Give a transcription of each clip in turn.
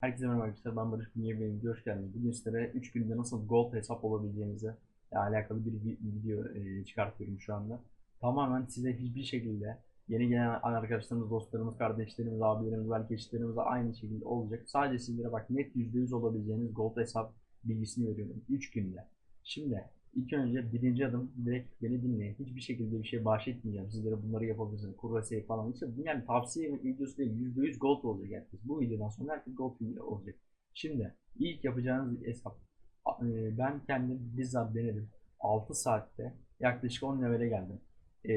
Herkese merhaba arkadaşlar ben Barış Bünye benim hoş geldiniz. Bugün sizlere 3 günde nasıl gold hesap olabileceğinize alakalı bir vi- video e, çıkartıyorum şu anda. Tamamen size hiçbir şekilde yeni gelen arkadaşlarımız, dostlarımız, kardeşlerimiz, abilerimiz, belki eşitlerimiz aynı şekilde olacak. Sadece sizlere bak net %100 olabileceğiniz gold hesap bilgisini veriyorum 3 günde. Şimdi ilk önce birinci adım direkt beni dinleyin. Hiçbir şekilde bir şey bahsetmeyeceğim. Sizlere bunları yapabilirsiniz. Kurvasiye falan. İşte yani tavsiye videosu değil. %100 gold olacak herkes. Bu videodan sonra herkes gold video olacak. Şimdi ilk yapacağınız hesap. E, Ben kendim bizzat denedim. 6 saatte yaklaşık 10 levele geldim. E,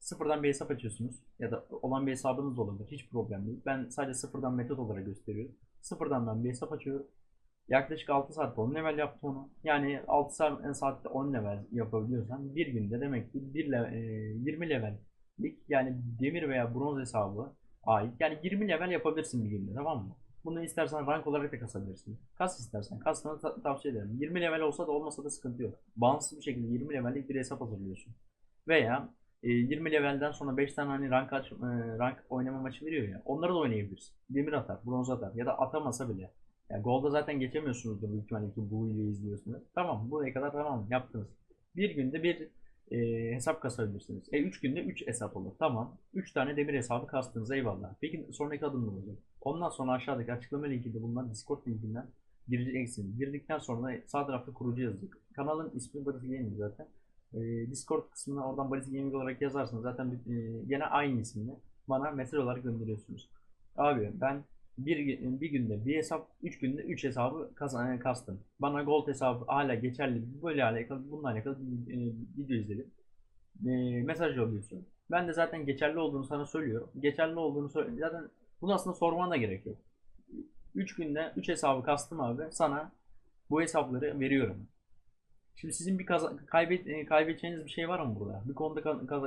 sıfırdan bir hesap açıyorsunuz. Ya da olan bir hesabınız da olabilir. Hiç problem değil. Ben sadece sıfırdan metot olarak gösteriyorum. Sıfırdan ben bir hesap açıyorum. Yaklaşık 6 saatte 10 level yaptım onu. Yani 6 saat, saatte 10 level yapabiliyorsan bir günde demek ki 1 level, e, 20 levellik yani demir veya bronz hesabı ait. Yani 20 level yapabilirsin bir günde tamam mı? Bunu istersen rank olarak da kasabilirsin. Kas istersen. Kasmanı ta- tavsiye ederim. 20 level olsa da olmasa da sıkıntı yok. Bağımsız bir şekilde 20 levellik bir hesap hazırlıyorsun. Veya e, 20 levelden sonra 5 tane hani rank, aç, e, rank oynama maçı veriyor ya. Onları da oynayabilirsin. Demir atar, bronz atar ya da atamasa bile. Yani golda zaten geçemiyorsunuzdur büyük ihtimalle ki bu videoyu izliyorsunuz. Tamam buraya kadar tamam yaptınız. Bir günde bir e, hesap kasabilirsiniz. E 3 günde 3 hesap olur. Tamam. 3 tane demir hesabı kastınız eyvallah. Peki sonraki adım ne olacak? Ondan sonra aşağıdaki açıklama linkinde bulunan Discord linkinden gireceksin. Girdikten sonra sağ tarafta kurucu yazacak. Kanalın ismi Barış Gaming zaten. E, Discord kısmına oradan Barış Gaming olarak yazarsınız. Zaten e, gene aynı isimle bana mesaj olarak gönderiyorsunuz. Abi ben bir, bir günde bir hesap, üç günde üç hesabı kazan, kastım. Bana gold hesabı hala geçerli, böyle alakalı, bununla alakalı bir e, video izledim. E, mesaj yolluyorsun. Ben de zaten geçerli olduğunu sana söylüyorum. Geçerli olduğunu söyle. Zaten bunu aslında sormana gerek yok. 3 günde 3 hesabı kastım abi. Sana bu hesapları veriyorum. Şimdi sizin bir kaybet e, kaybedeceğiniz bir şey var mı burada? Bir konuda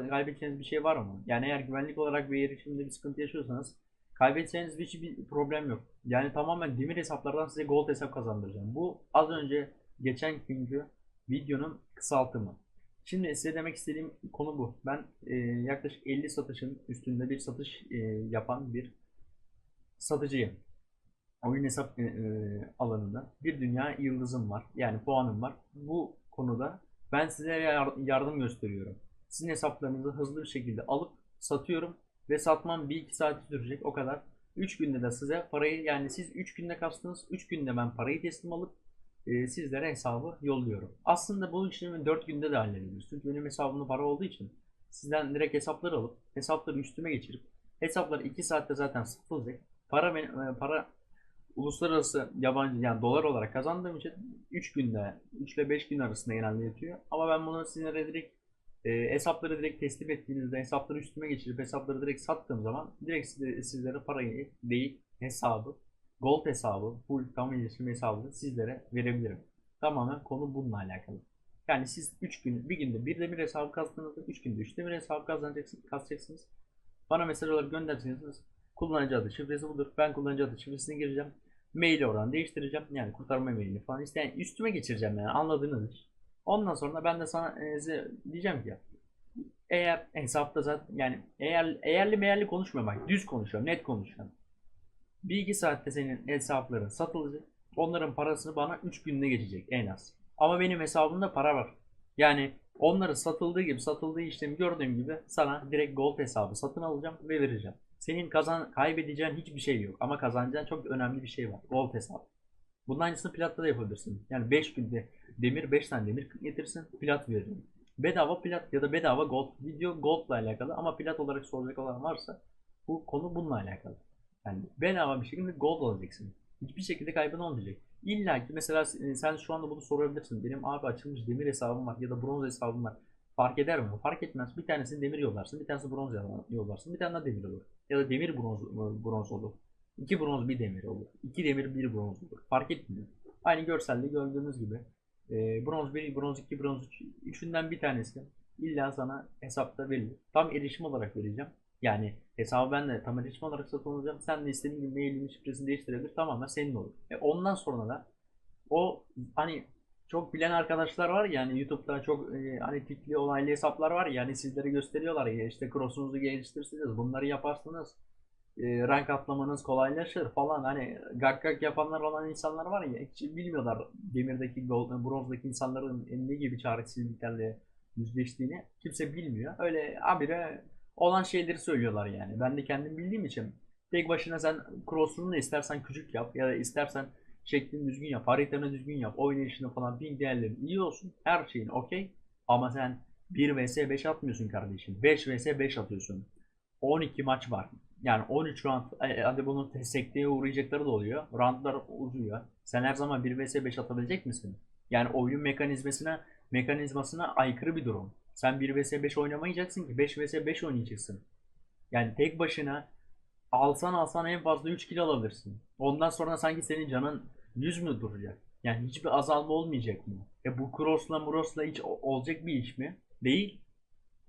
kaybedeceğiniz bir şey var mı? Yani eğer güvenlik olarak bir erişimde bir sıkıntı yaşıyorsanız kaybedeceğiniz bir, bir problem yok. Yani tamamen demir hesaplardan size gold hesap kazandıracağım. Bu az önce geçen günkü videonun kısaltımı. Şimdi size demek istediğim konu bu. Ben e, yaklaşık 50 satışın üstünde bir satış e, yapan bir satıcıyım oyun hesap e, e, alanında bir dünya yıldızım var. Yani puanım var. Bu konuda ben size yar- yardım gösteriyorum. Sizin hesaplarınızı hızlı bir şekilde alıp satıyorum ve satmam 1-2 saat sürecek o kadar. 3 günde de size parayı yani siz 3 günde kastınız 3 günde ben parayı teslim alıp e, sizlere hesabı yolluyorum. Aslında bu işlemi 4 günde de halledebiliriz. Çünkü benim hesabımda para olduğu için sizden direkt hesapları alıp hesapları üstüme geçirip hesaplar 2 saatte zaten satılacak. Para e, para uluslararası yabancı yani dolar olarak kazandığım için 3 günde 3 ile 5 gün arasında genelde yatıyor. Ama ben bunu sizlere direkt e, hesapları direkt teslim ettiğinizde hesapları üstüme geçirip hesapları direkt sattığım zaman direkt sizlere parayı değil hesabı gold hesabı full tam iletişim hesabını sizlere verebilirim. Tamamen konu bununla alakalı. Yani siz 3 gün bir günde bir demir hesabı kastığınızda 3 günde 3 demir hesabı kazanacaksınız, kasacaksınız. Bana mesaj olarak göndereceksiniz. Kullanıcı adı şifresi budur. Ben kullanıcı adı şifresini gireceğim. Maili oradan değiştireceğim. Yani kurtarma mailini falan. İşte yani üstüme geçireceğim yani anladığınız iş. Ondan sonra ben de sana e, diyeceğim ki eğer hesapta zaten yani eğer eğerli meğerli konuşmuyorum bak düz konuşuyorum net konuşuyorum. Bir iki saatte senin hesapların satılacak. Onların parasını bana 3 günde geçecek en az. Ama benim hesabımda para var. Yani onları satıldığı gibi satıldığı işlemi gördüğüm gibi sana direkt gold hesabı satın alacağım ve vereceğim. Senin kazan kaybedeceğin hiçbir şey yok ama kazanacağın çok önemli bir şey var. Gold hesabı. Bunun aynısını platta da yapabilirsin. Yani 5 günde demir 5 tane demir getirsin plat veririm. Bedava plat ya da bedava gold. Video goldla alakalı ama plat olarak soracak olan varsa bu konu bununla alakalı. Yani bedava bir şekilde gold alacaksın. Hiçbir şekilde kaybın olmayacak. İlla ki mesela e, sen şu anda bunu sorabilirsin. Benim abi açılmış demir hesabım var ya da bronz hesabım var. Fark eder mi? Fark etmez. Bir tanesini demir yollarsın, bir tanesini bronz yollarsın, bir tane daha demir olur. Ya da demir bronz, bronz olur. İki bronz bir demir olur. İki demir bir bronz olur. Fark etmiyor. Aynı görselde gördüğünüz gibi. e, bronz 1, bronz 2, bronz 3. Üçünden bir tanesi illa sana hesapta verilir. Tam erişim olarak vereceğim. Yani hesabı ben de tam erişim olarak satın alacağım. Sen de istediğin gibi mailini şifresini değiştirebilir. Tamamen senin olur. E ondan sonra da o hani çok bilen arkadaşlar var ya hani YouTube'da çok e, hani tikli olaylı hesaplar var ya hani sizlere gösteriyorlar ya işte cross'unuzu geliştirirsiniz bunları yaparsınız e, rank atlamanız kolaylaşır falan. Hani gak gak yapanlar olan insanlar var ya hiç bilmiyorlar demirdeki, gold, bronzdaki insanların ne gibi çaresizliklerle yüzleştiğini kimse bilmiyor. Öyle abire olan şeyleri söylüyorlar yani. Ben de kendim bildiğim için tek başına sen cross'unu istersen küçük yap ya da istersen şeklini düzgün yap, haritanı düzgün yap, oynayışını falan ping değerleri iyi olsun. Her şeyin okey. Ama sen 1 vs 5 atmıyorsun kardeşim. 5 vs 5 atıyorsun. 12 maç var. Yani 13 round, e, hadi bunun sekteye uğrayacakları da oluyor. Roundlar uzuyor. Sen her zaman 1 vs 5 atabilecek misin? Yani oyun mekanizmasına mekanizmasına aykırı bir durum. Sen 1 vs 5 oynamayacaksın ki 5 vs 5 oynayacaksın. Yani tek başına alsan alsan en fazla 3 kill alabilirsin. Ondan sonra sanki senin canın 100 mü duracak? Yani hiçbir azalma olmayacak mı? E bu cross'la muros'la hiç olacak bir iş mi? Değil.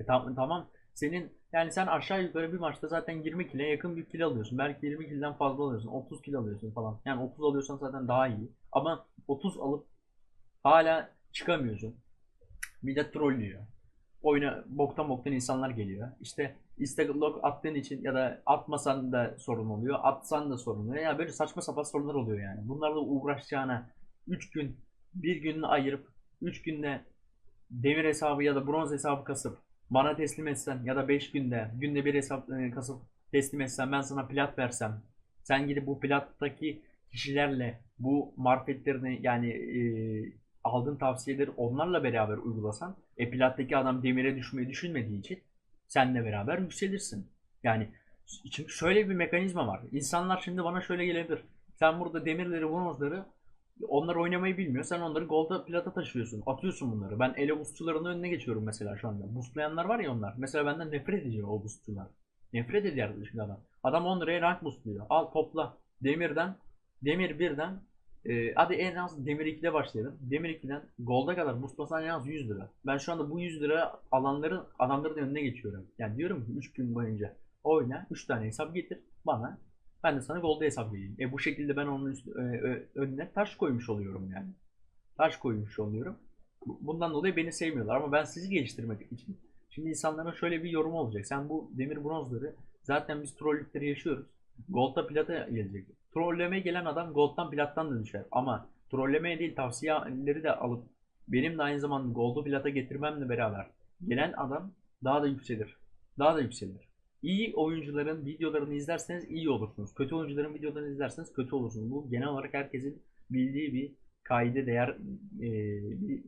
E tam, tamam senin yani sen aşağı yukarı bir maçta zaten 20 kile yakın bir kill alıyorsun. Belki 20 kill'den fazla alıyorsun. 30 kill alıyorsun falan. Yani 30 alıyorsan zaten daha iyi. Ama 30 alıp hala çıkamıyorsun. Millet trollüyor. Oyuna boktan boktan insanlar geliyor. İşte Instagram attığın için ya da atmasan da sorun oluyor. Atsan da sorun oluyor. Yani böyle saçma sapan sorunlar oluyor yani. Bunlarla uğraşacağına 3 gün, bir gününü ayırıp 3 günde demir hesabı ya da bronz hesabı kasıp bana teslim etsen ya da 5 günde günde bir hesap e, kasıp teslim etsen ben sana plat versem sen gidip bu plattaki kişilerle bu marifetlerini yani e, aldığın tavsiyeleri onlarla beraber uygulasan e plattaki adam demire düşmeyi düşünmediği için senle beraber yükselirsin. Yani çünkü şöyle bir mekanizma var. İnsanlar şimdi bana şöyle gelebilir. Sen burada demirleri, bronzları onlar oynamayı bilmiyor. Sen onları golda plata taşıyorsun. Atıyorsun bunları. Ben ele boostçuların önüne geçiyorum mesela şu anda. Boostlayanlar var ya onlar. Mesela benden nefret ediyor o boostçular. Nefret ediyor şimdi adam. Adam 10 liraya rank boostluyor. Al topla. Demirden, demir birden e, hadi en az demir 2'de başlayalım. Demir 2'den golda kadar boostlasan en az 100 lira. Ben şu anda bu 100 lira alanların adamların önüne geçiyorum. Yani diyorum ki 3 gün boyunca oyna 3 tane hesap getir bana. Ben de sana golda hesap vereyim. E bu şekilde ben onun üst- e, ö- önüne taş koymuş oluyorum yani. Taş koymuş oluyorum. Bu- Bundan dolayı beni sevmiyorlar ama ben sizi geliştirmek için. Şimdi insanların şöyle bir yorumu olacak. Sen bu demir bronzları zaten biz trollükleri yaşıyoruz. Gold'da plata gelecek. Trollemeye gelen adam Gold'dan plattan da düşer. Ama trollemeye değil tavsiyeleri de alıp benim de aynı zamanda Gold'u plata getirmemle beraber gelen adam daha da yükselir. Daha da yükselir. İyi oyuncuların videolarını izlerseniz iyi olursunuz. Kötü oyuncuların videolarını izlerseniz kötü olursunuz. Bu genel olarak herkesin bildiği bir kaide değer e, bir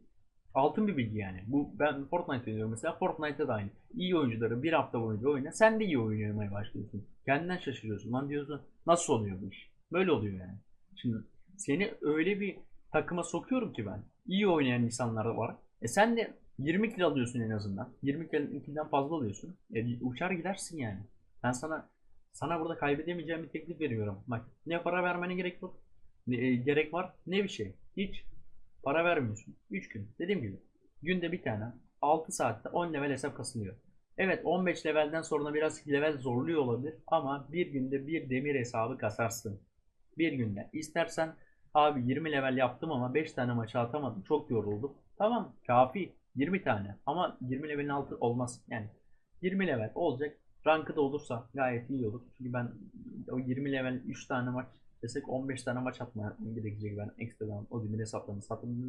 altın bir bilgi yani. Bu ben Fortnite oynuyorum mesela. Fortnite'da da aynı. İyi oyuncuları bir hafta boyunca oyna. Sen de iyi oynamaya başlıyorsun. Kendinden şaşırıyorsun. Lan diyorsun nasıl oluyor bu iş? Böyle oluyor yani. Şimdi seni öyle bir takıma sokuyorum ki ben. İyi oynayan insanlar var. E sen de 20 kill alıyorsun en azından. 20 kill- kill'den fazla alıyorsun. E, uçar gidersin yani. Ben sana sana burada kaybedemeyeceğim bir teklif veriyorum. Bak ne para vermene gerek yok. Ne, e, gerek var ne bir şey. Hiç para vermiyorsun. 3 gün. Dediğim gibi günde bir tane 6 saatte 10 level hesap kasılıyor. Evet 15 levelden sonra biraz level zorluyor olabilir ama bir günde bir demir hesabı kasarsın. Bir günde. İstersen abi 20 level yaptım ama 5 tane maça atamadım. Çok yoruldum. Tamam kafi. 20 tane ama 20 levelin altı olmaz. Yani 20 level olacak. Rankı da olursa gayet iyi olur. Çünkü ben o 20 level 3 tane maç desek 15 tane maç atmaya gerekecek ben ekstradan o demir hesaplarını sattım.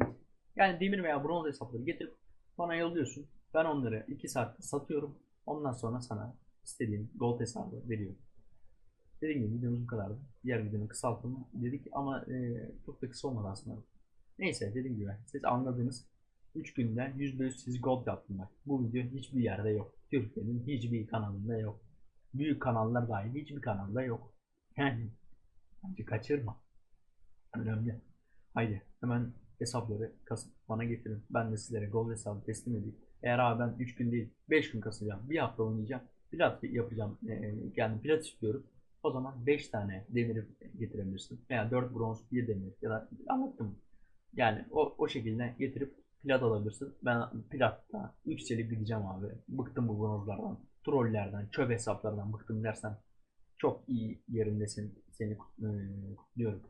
Yani demir veya bronz hesapları getirip bana yolluyorsun. Ben onları 2 saatte satıyorum. Ondan sonra sana istediğin gold hesabı veriyorum. Dediğim gibi videomuz bu kadardı. Diğer videonun kısaltımı dedik ama e, çok da kısa olmadı aslında. Neyse dediğim gibi siz anladınız. 3 günde %100 siz gold yaptım. Bu video hiçbir yerde yok. Türkiye'nin hiçbir kanalında yok. Büyük kanallar dahil hiçbir kanalda yok. Yani bence kaçırma. Önemli. Haydi hemen hesapları kasıp bana getirin. Ben de sizlere gold hesabı teslim edeyim. Eğer abi ben 3 gün değil 5 gün kasacağım. Bir hafta oynayacağım. Plat yapacağım. Ee, yani plat istiyorum. O zaman 5 tane demiri getirebilirsin. Veya 4 bronz 1 demir ya da anlattım. Yani o, o şekilde getirip plat alabilirsin. Ben platta yükselip gideceğim abi. Bıktım bu bronzlardan, trollerden, çöp hesaplardan bıktım dersen çok iyi yerindesin. Seni kut- kutluyorum.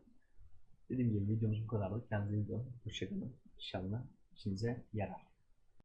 Dediğim gibi videomuz bu kadardı. Kendinize iyi bakın. Hoşçakalın. İnşallah işinize yarar.